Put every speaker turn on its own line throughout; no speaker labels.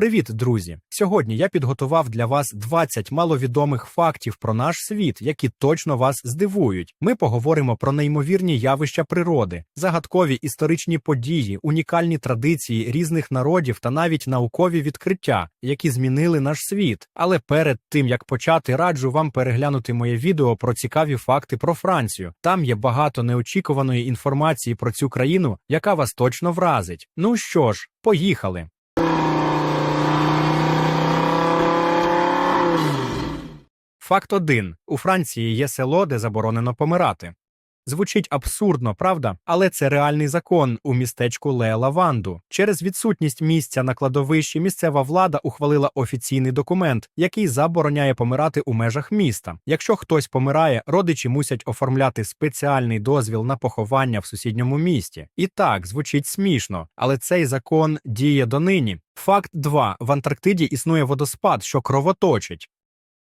Привіт, друзі! Сьогодні я підготував для вас 20 маловідомих фактів про наш світ, які точно вас здивують. Ми поговоримо про неймовірні явища природи, загадкові історичні події, унікальні традиції різних народів та навіть наукові відкриття, які змінили наш світ. Але перед тим як почати, раджу вам переглянути моє відео про цікаві факти про Францію. Там є багато неочікуваної інформації про цю країну, яка вас точно вразить. Ну що ж, поїхали. Факт 1. У Франції є село, де заборонено помирати. Звучить абсурдно, правда? Але це реальний закон у містечку Ле-Лаванду. Через відсутність місця на кладовищі місцева влада ухвалила офіційний документ, який забороняє помирати у межах міста. Якщо хтось помирає, родичі мусять оформляти спеціальний дозвіл на поховання в сусідньому місті. І так звучить смішно, але цей закон діє донині. Факт 2. в Антарктиді існує водоспад, що кровоточить.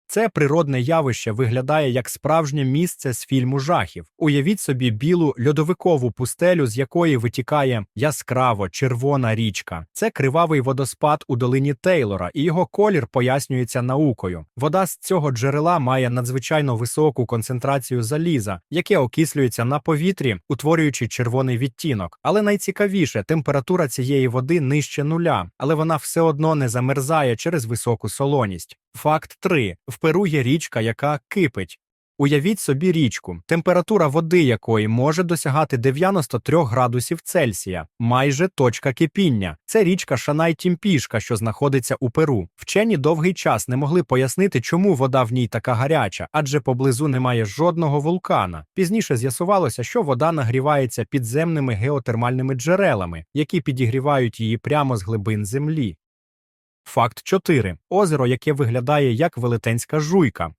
Це природне явище виглядає як справжнє місце з фільму жахів. Уявіть собі білу льодовикову пустелю, з якої витікає яскраво червона річка. Це кривавий водоспад у долині Тейлора, і його колір пояснюється наукою. Вода з цього джерела має надзвичайно високу концентрацію заліза, яке окислюється на повітрі, утворюючи червоний відтінок. Але найцікавіше, температура цієї води нижче нуля, але вона все одно не замерзає через високу солоність. Факт 3. В Перу є річка, яка кипить. Уявіть собі річку, температура води якої може досягати 93 градусів Цельсія, майже точка кипіння. Це річка Шанай-Тімпішка, що знаходиться у Перу. Вчені довгий час не могли пояснити, чому вода в ній така гаряча, адже поблизу немає жодного вулкана. Пізніше з'ясувалося, що вода нагрівається підземними геотермальними джерелами, які підігрівають її прямо з глибин землі. Факт 4. Озеро, яке виглядає як велетенська жуйка.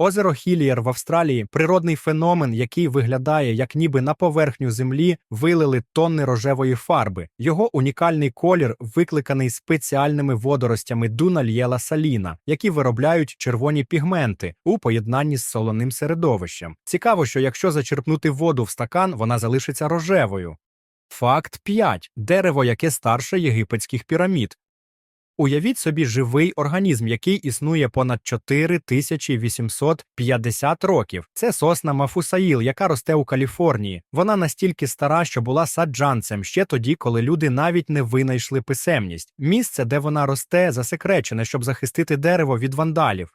Озеро Хілієр в Австралії природний феномен, який виглядає, як ніби на поверхню землі вилили тонни рожевої фарби. Його унікальний колір викликаний спеціальними водоростями дунальєла саліна, які виробляють червоні пігменти у поєднанні з солоним середовищем. Цікаво, що якщо зачерпнути воду в стакан, вона залишиться рожевою. Факт 5. дерево, яке старше єгипетських пірамід. Уявіть собі живий організм, який існує понад 4850 років. Це сосна Мафусаїл, яка росте у Каліфорнії. Вона настільки стара, що була саджанцем ще тоді, коли люди навіть не винайшли писемність. Місце, де вона росте, засекречене, щоб захистити дерево від вандалів.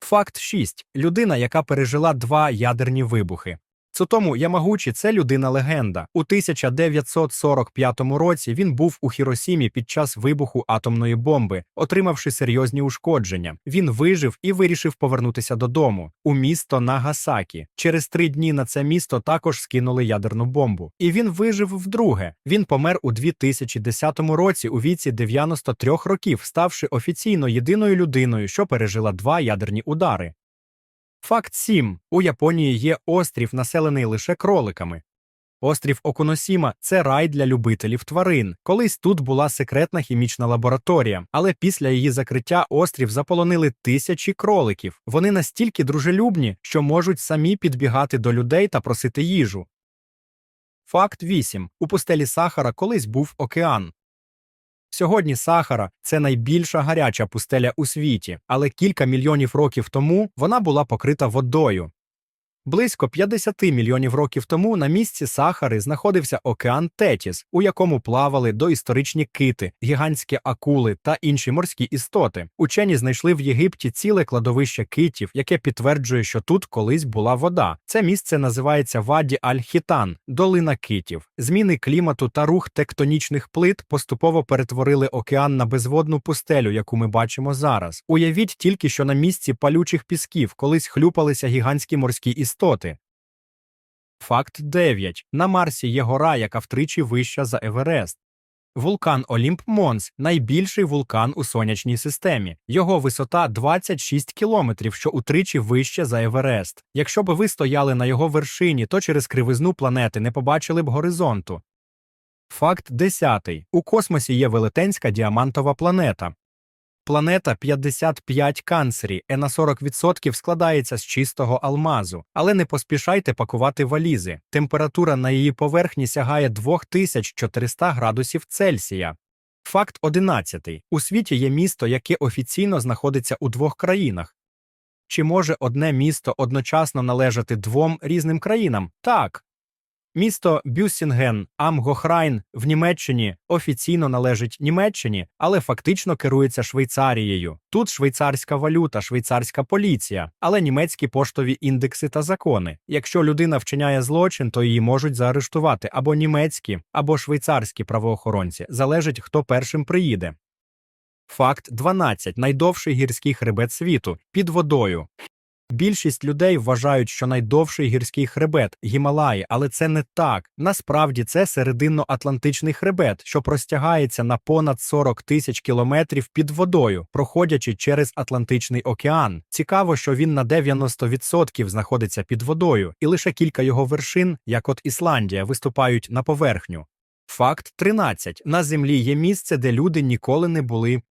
Факт 6. людина, яка пережила два ядерні вибухи. Цутому Ямагучі це людина-легенда. У 1945 році він був у Хіросімі під час вибуху атомної бомби, отримавши серйозні ушкодження. Він вижив і вирішив повернутися додому у місто Нагасакі. Через три дні на це місто також скинули ядерну бомбу. І він вижив вдруге. Він помер у 2010 році у віці 93 років, ставши офіційно єдиною людиною, що пережила два ядерні удари. Факт 7. У Японії є острів, населений лише кроликами. Острів Окуносіма це рай для любителів тварин. Колись тут була секретна хімічна лабораторія, але після її закриття острів заполонили тисячі кроликів. Вони настільки дружелюбні, що можуть самі підбігати до людей та просити їжу. Факт 8. У пустелі Сахара колись був океан. Сьогодні Сахара це найбільша гаряча пустеля у світі, але кілька мільйонів років тому вона була покрита водою. Близько 50 мільйонів років тому на місці Сахари знаходився океан Тетіс, у якому плавали доісторичні кити, гігантські акули та інші морські істоти. Учені знайшли в Єгипті ціле кладовище китів, яке підтверджує, що тут колись була вода. Це місце називається Ваді Аль-Хітан, долина китів. Зміни клімату та рух тектонічних плит поступово перетворили океан на безводну пустелю, яку ми бачимо зараз. Уявіть тільки, що на місці палючих пісків колись хлюпалися гігантські морські істоти істоти. Факт 9. На Марсі є гора, яка втричі вища за Еверест. Вулкан Олімп Монс найбільший вулкан у сонячній системі. Його висота 26 кілометрів, що утричі вище за Еверест. Якщо б ви стояли на його вершині, то через кривизну планети не побачили б горизонту. Факт 10. У космосі є велетенська діамантова планета. Планета 55 канцері, і на 40% складається з чистого алмазу, але не поспішайте пакувати валізи. Температура на її поверхні сягає 2400 градусів Цельсія. Факт 11. У світі є місто, яке офіційно знаходиться у двох країнах. Чи може одне місто одночасно належати двом різним країнам? Так. Місто Бюссінген Амгохрайн в Німеччині офіційно належить Німеччині, але фактично керується Швейцарією. Тут швейцарська валюта, швейцарська поліція, але німецькі поштові індекси та закони. Якщо людина вчиняє злочин, то її можуть заарештувати або німецькі, або швейцарські правоохоронці. Залежить, хто першим приїде. Факт 12. Найдовший гірський хребет світу під водою. Більшість людей вважають, що найдовший гірський хребет Гімалаї, але це не так. Насправді це серединно-атлантичний хребет, що простягається на понад 40 тисяч кілометрів під водою, проходячи через Атлантичний океан. Цікаво, що він на 90% знаходиться під водою, і лише кілька його вершин, як от Ісландія, виступають на поверхню. Факт 13. На землі є місце, де люди ніколи не були.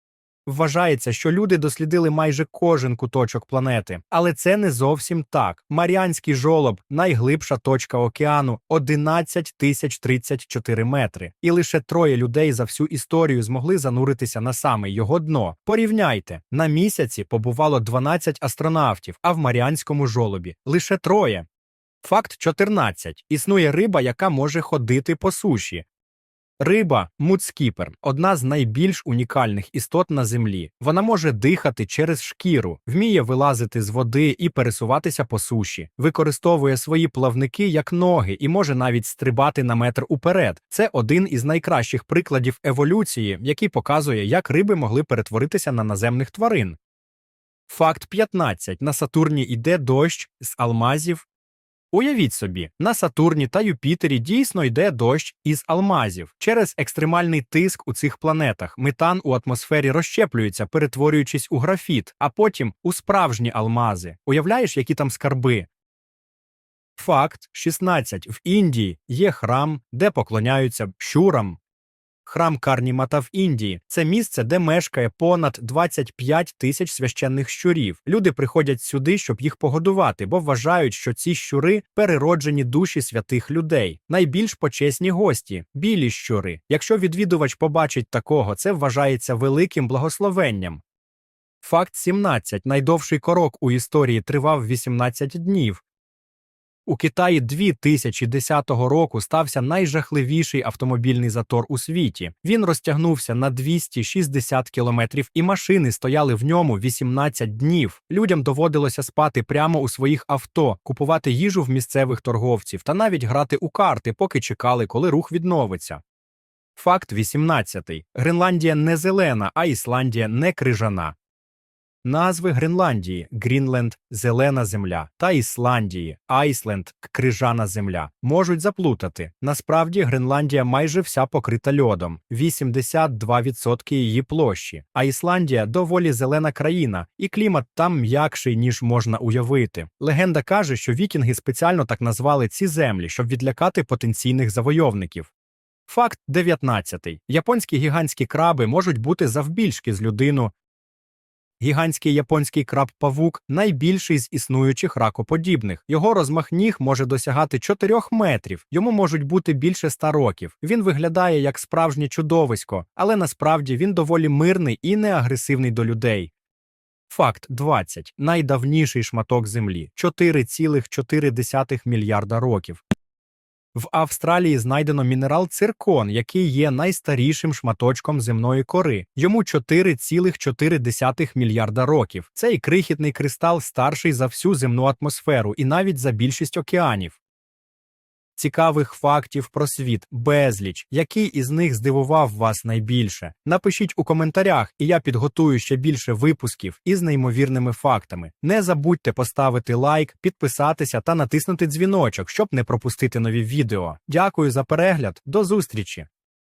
Вважається, що люди дослідили майже кожен куточок планети, але це не зовсім так. Маріанський жолоб найглибша точка океану 11 тисяч 34 метри, і лише троє людей за всю історію змогли зануритися на саме його дно. Порівняйте, на місяці побувало 12 астронавтів, а в Маріанському жолобі лише троє. Факт 14. Існує риба, яка може ходити по суші. Риба мудскіпер одна з найбільш унікальних істот на землі. Вона може дихати через шкіру, вміє вилазити з води і пересуватися по суші, використовує свої плавники як ноги і може навіть стрибати на метр уперед. Це один із найкращих прикладів еволюції, який показує, як риби могли перетворитися на наземних тварин. Факт 15. На Сатурні йде дощ з алмазів. Уявіть собі, на Сатурні та Юпітері дійсно йде дощ із алмазів. Через екстремальний тиск у цих планетах метан у атмосфері розщеплюється, перетворюючись у графіт, а потім у справжні алмази. Уявляєш, які там скарби? Факт 16. В Індії є храм, де поклоняються щурам. Храм Карнімата в Індії це місце, де мешкає понад 25 тисяч священних щурів. Люди приходять сюди, щоб їх погодувати, бо вважають, що ці щури перероджені душі святих людей. Найбільш почесні гості білі щури. Якщо відвідувач побачить такого, це вважається великим благословенням. Факт 17. Найдовший корок у історії тривав 18 днів. У Китаї 2010 року стався найжахливіший автомобільний затор у світі. Він розтягнувся на 260 кілометрів, і машини стояли в ньому 18 днів. Людям доводилося спати прямо у своїх авто, купувати їжу в місцевих торговців та навіть грати у карти, поки чекали, коли рух відновиться. Факт 18. Гренландія не зелена, а Ісландія не крижана. Назви Гренландії Грінленд зелена земля та Ісландії Айсленд крижана земля можуть заплутати. Насправді Гренландія майже вся покрита льодом, 82% її площі. А Ісландія доволі зелена країна, і клімат там м'якший, ніж можна уявити. Легенда каже, що вікінги спеціально так назвали ці землі, щоб відлякати потенційних завойовників. Факт 19. Японські гігантські краби можуть бути завбільшки з людину, Гігантський японський краб-павук найбільший з існуючих ракоподібних. Його розмах ніг може досягати 4 метрів. Йому можуть бути більше 100 років. Він виглядає як справжнє чудовисько, але насправді він доволі мирний і неагресивний до людей. Факт 20. Найдавніший шматок землі 4,4 мільярда років. В Австралії знайдено мінерал циркон, який є найстарішим шматочком земної кори. Йому 4,4 мільярда років. Цей крихітний кристал старший за всю земну атмосферу і навіть за більшість океанів. Цікавих фактів про світ безліч. Який із них здивував вас найбільше? Напишіть у коментарях, і я підготую ще більше випусків із неймовірними фактами. Не забудьте поставити лайк, підписатися та натиснути дзвіночок, щоб не пропустити нові відео. Дякую за перегляд, до зустрічі!